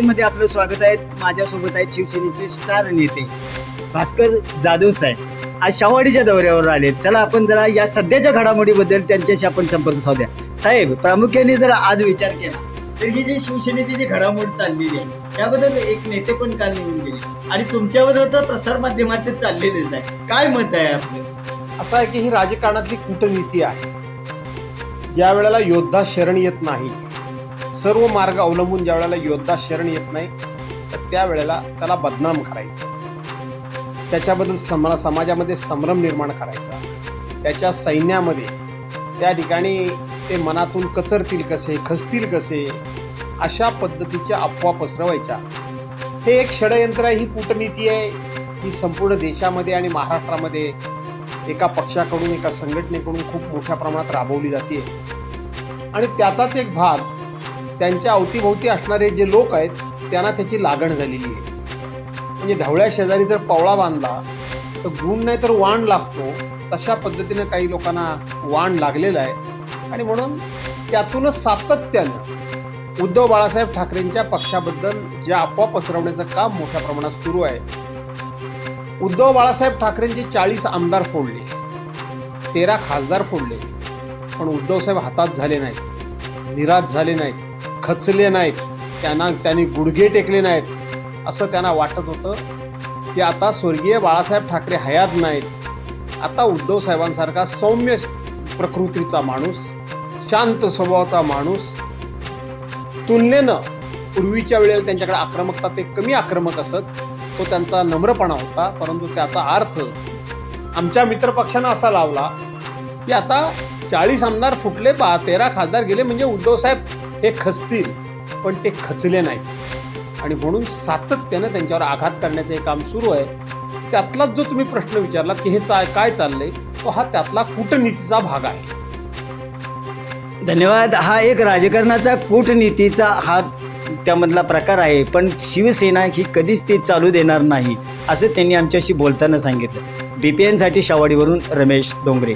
मध्ये आपलं स्वागत आहे. माझ्यासोबत आहेत शिवसेनेचे स्टार नेते भास्कर जाधव साहेब. आज शाहवाडीच्या दौऱ्यावर आले चला आपण जरा या सध्याच्या घडामोडीबद्दल त्यांच्याशी आपण संपर्क साधूया. साहेब प्रामुख्याने जर आज विचार केला तर ही जी शिवसेनेची जी घडामोड चाललेली आहे त्याबद्दल एक नेते पण काल निघून गेले. आणि तुमच्याबद्दल तर प्रसार माध्यमात चाललेलेच आहे. काय मत आहे आपलं? असं आहे की ही राजकारणातली कूटनीती आहे. ज्या वेळेला योद्धा शरण येत नाही सर्व मार्ग अवलंबून ज्या वेळेला योद्धा शरण येत नाही तर त्यावेळेला त्याला बदनाम करायचं. त्याच्याबद्दल समरा समाजामध्ये संभ्रम निर्माण करायचा. त्याच्या सैन्यामध्ये त्या ठिकाणी ते मनातून कचरतील कसे खचतील कसे अशा पद्धतीच्या अफवा पसरवायच्या. हे एक षडयंत्र आहे ही कूटनीती आहे. ही संपूर्ण देशामध्ये आणि महाराष्ट्रामध्ये एका पक्षाकडून एका संघटनेकडून खूप मोठ्या प्रमाणात राबवली जाते आणि त्याचाच एक भाग त्यांच्या अवतीभोवती असणारे जे लोक आहेत त्यांना त्याची लागण झालेली आहे. म्हणजे ढवळ्या शेजारी जर पावळा बांधला तर गुण नाही तर वाण लागतो. तशा पद्धतीनं काही लोकांना वाण लागलेलं आहे. आणि म्हणून त्यातूनच सातत्यानं उद्धव बाळासाहेब ठाकरेंच्या पक्षाबद्दल ज्या अफवा पसरवण्याचं काम मोठ्या प्रमाणात सुरू आहे. उद्धव बाळासाहेब ठाकरेंचे चाळीस आमदार फोडले तेरा खासदार फोडले पण उद्धवसाहेब हातात झाले नाहीत निराश झाले नाहीत. खचले नाहीत त्यांना त्यांनी गुडघे टेकले नाहीत असं त्यांना वाटत होतं की आता स्वर्गीय बाळासाहेब ठाकरे हयात नाहीत. आता उद्धव साहेबांसारखा सौम्य प्रकृतीचा माणूस शांत स्वभावाचा माणूस तुलनेनं पूर्वीच्या वेळेला त्यांच्याकडे आक्रमकता ते कमी आक्रमक असत तो त्यांचा नम्रपणा होता परंतु त्याचा अर्थ आमच्या मित्रपक्षानं असा लावला की आता चाळीस आमदार फुटले बा तेरा खासदार गेले म्हणजे उद्धवसाहेब हे खचतील पण ते खचले नाहीत. आणि म्हणून सातत्यानं त्यांच्यावर आघात करण्याचं हे काम सुरू आहे. त्यातलाच जो तुम्ही प्रश्न विचारला की हे चा काय चाललंय तो हा त्यातला कूटनीतीचा भाग आहे. धन्यवाद. हा एक राजकारणाचा कूटनीतीचा हा त्यामधला प्रकार आहे पण शिवसेना ही कधीच ती चालू देणार नाही असं त्यांनी आमच्याशी बोलताना सांगितलं. बी पी एनसाठी शावाडीवरून रमेश डोंगरे.